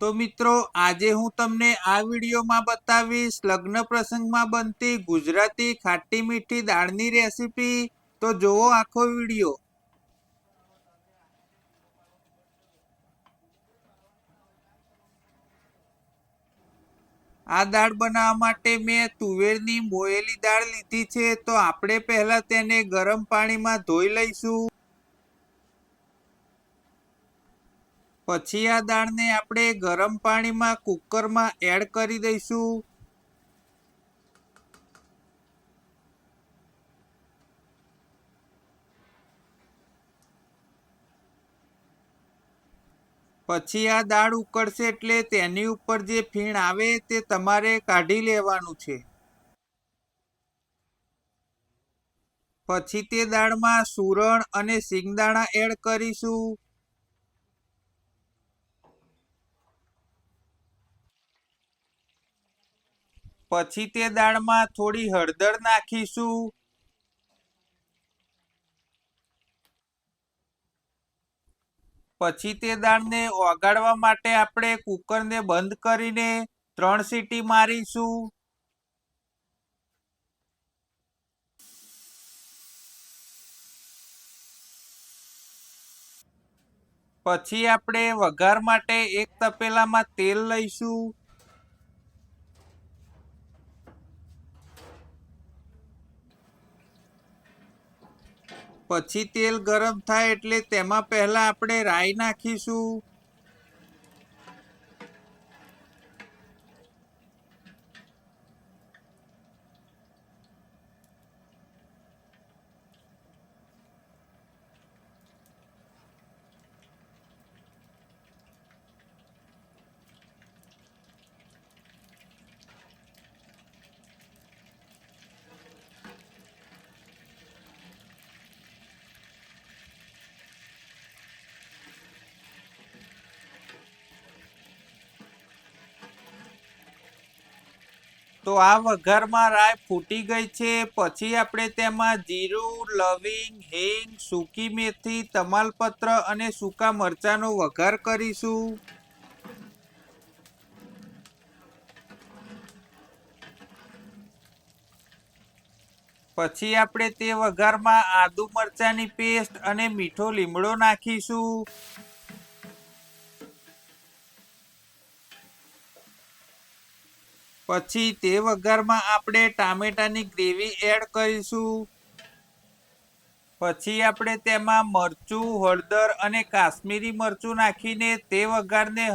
તો મિત્રો, આજે હું તમને આ વિડીયોમાં બતાવીશ લગ્ન પ્રસંગમાં બનતી ગુજરાતી ખાટી મીઠી દાળની રેસીપી. તો જોવો આખો વીડિયો. આ દાળ બનાવવા માટે મેં તુવેરની મોયેલી દાળ લીધી છે. તો આપણે પહેલા તેને ગરમ પાણીમાં ધોઈ લઈશું. પછી આ દાળને આપણે ગરમ પાણીમાં કુકરમાં એડ કરી દઈશું. પછી આ દાળ ઉકળશે એટલે તેની ઉપર જે ફીણ આવે તે તમારે કાઢી લેવાનું છે. પછી તે દાળમાં સુરણ અને સિંગદાણા એડ કરીશું. પછી તે દાળમાં થોડી હળદર નાખીશું. પછી તે દાળને ઓગાળવા માટે આપણે કુકરને બંધ કરીને ત્રણ સીટી મારીશું. પછી આપણે વઘાર માટે એક તપેલામાં તેલ લઈશું. પછી તેલ ગરમ થાય એટલે તેમાં પહેલા આપણે રાઈ નાખીશું. તો આ વઘારમાં રાય ફૂટી ગઈ છે. પછી આપણે તેમાં જીરું, લવિંગ, હિંગ, સૂકી મેથી, તમાલપત્ર અને સૂકા મરચાંનો વઘાર કરીશું. પછી આપણે તે વઘારમાં આદુ મરચાંની પેસ્ટ અને મીઠો લીમડો નાખીશું. પછી તે વઘારમાં આપણે ટામેટાની ગ્રેવી એડ કરીશું. પછી આપણે તેમાં મરચું, હળદર અને કાશ્મીરી મરચું નાખીને તે વઘારને